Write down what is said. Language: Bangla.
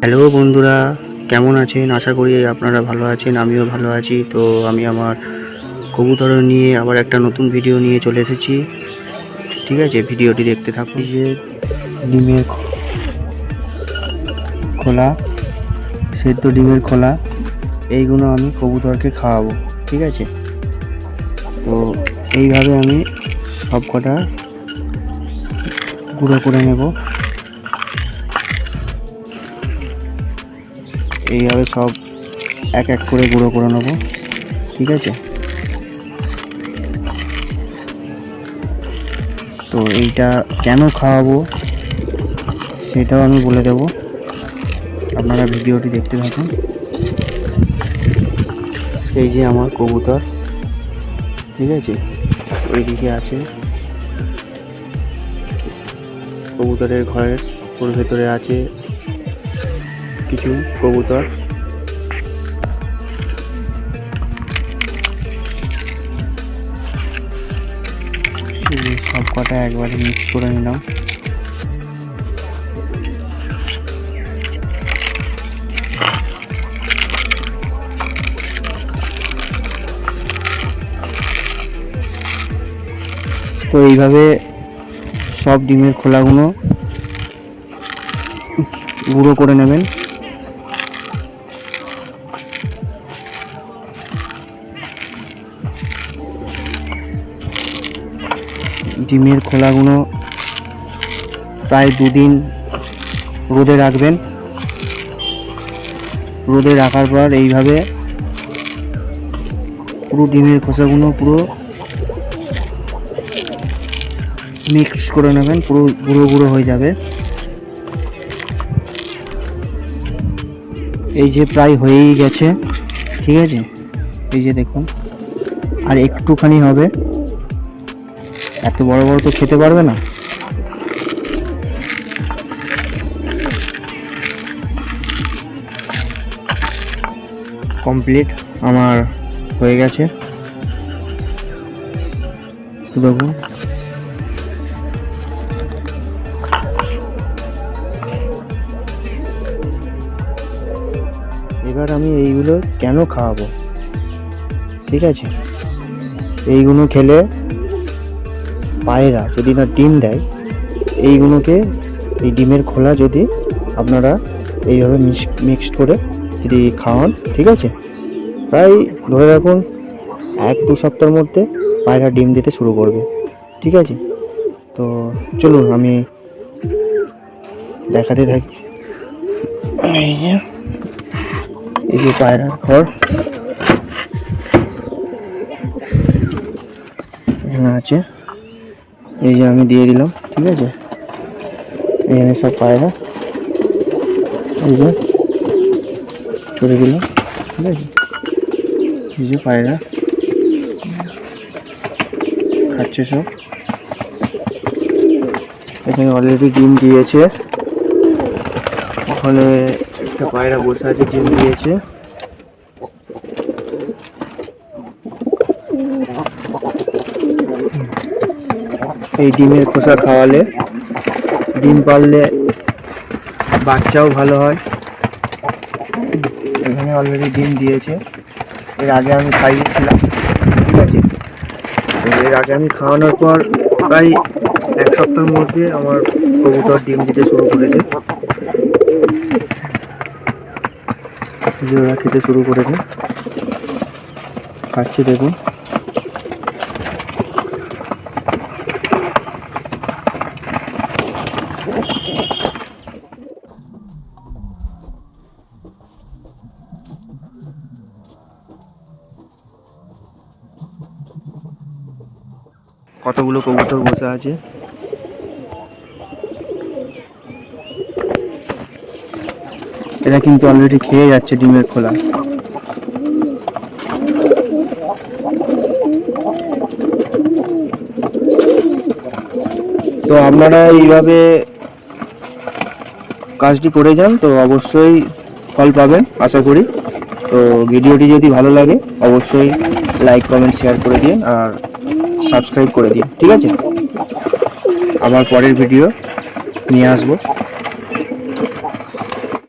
হ্যালো বন্ধুরা, কেমন আছেন? আশা করি আপনারা ভালো আছেন, আমিও ভালো আছি। তো আমি আমার কবুতর নিয়ে আবার একটা নতুন ভিডিও নিয়ে চলে এসেছি। ঠিক আছে, ভিডিওটি দেখতে থাকুন। যে ডিমের খোলা, সেদ্ধ ডিমের খোলা, এইগুলো আমি কবুতরকে খাওয়াবো, ঠিক আছে? তো এইভাবে আমি সব কটা গুঁড়ো করে নেব। এইভাবে সব এক এক করে গুঁড়ো করে নেব। ঠিক আছে? তো এইটা কেন খাওয়াবো সেটাও আমি বলে দেব। আপনারা ভিডিওটি দেখতে থাকুন। এই যে আমার কবুতর। ঠিক আছে? ওইদিকে আছে। কবুতরের ঘরের ওর ভেতরে আছে। কিছু কবুতর। সব কটা একবারে মিক্স করে নিলাম। তো এইভাবে সব ডিমের খোলাগুলো গুঁড়ো করে নেবেন। ডিমের খোলাগুলো প্রায় দুদিন রোদে রাখবেন। রোদে রাখার পর এইভাবে পুরো ডিমের খোসাগুলো পুরো মিক্স করে নেবেন, পুরো গুঁড়ো গুঁড়ো হয়ে যাবে। এই যে প্রায় হয়েই গেছে, ঠিক আছে? এই যে দেখুন, আর একটুখানি হবে। এত বড় বড় তো খেতে পারবে না। কমপ্লিট আমার হয়ে গেছে। দেখুন। এবার আমি এইগুলো কেন খাওয়াবো? ঠিক আছে? এইগুলো খেলে পায়রা যদি না ডিম দেয়, এইগুলোকে, এই ডিমের খোলা যদি আপনারা এইভাবে মিক্সড করে যদি খাওয়ান, ঠিক আছে? প্রায় ধরে রাখুন, এক দু সপ্তাহের মধ্যে পায়রা ডিম দিতে শুরু করবে, ঠিক আছে? তো চলুন, আমি দেখাতে থাকি। এই যে এই যে পায়রার ঘর। এখানে আছে। এই যে আমি দিয়ে দিলাম, ঠিক আছে? এখানে সব পায়রা, এই যে ছড়ে দিলাম, ঠিক আছে? এই যে পায়রা, খাচ্ছে সব। এখানে অলরেডি ডিম দিয়েছে। ওখানে একটা পায়রা বসে আছে, ডিম দিয়েছে। এই ডিমের খোসা খাওয়ালে। ডিম পারলে বাচ্চাও ভালো হয়। এখানে অলরেডি ডিম দিয়েছে। এর আগে আমি খাইয়েছিলাম, ঠিক আছে? এর আগে আমি খাওয়ানোর পর প্রায় এক সপ্তাহের মধ্যে আমার কবুতর ডিম দিতে শুরু করেছে। ওরা খেতে শুরু করেছে। খাচ্ছি দেখুন। কতগুলো কবুতর বসে আছে? এরা কিন্তু অলরেডি খেয়ে যাচ্ছে ডিমের খোলা। তো আপনারা এইভাবে কাজটি করে যান, তো অবশ্যই ফল পাবেন, আশা করি। তো ভিডিওটি যদি ভালো লাগে, অবশ্যই লাইক কমেন্ট শেয়ার করে দিন। আর সাবস্ক্রাইব করে দিন ঠিক আছে? আবার পরের ভিডিও নিয়ে আসব।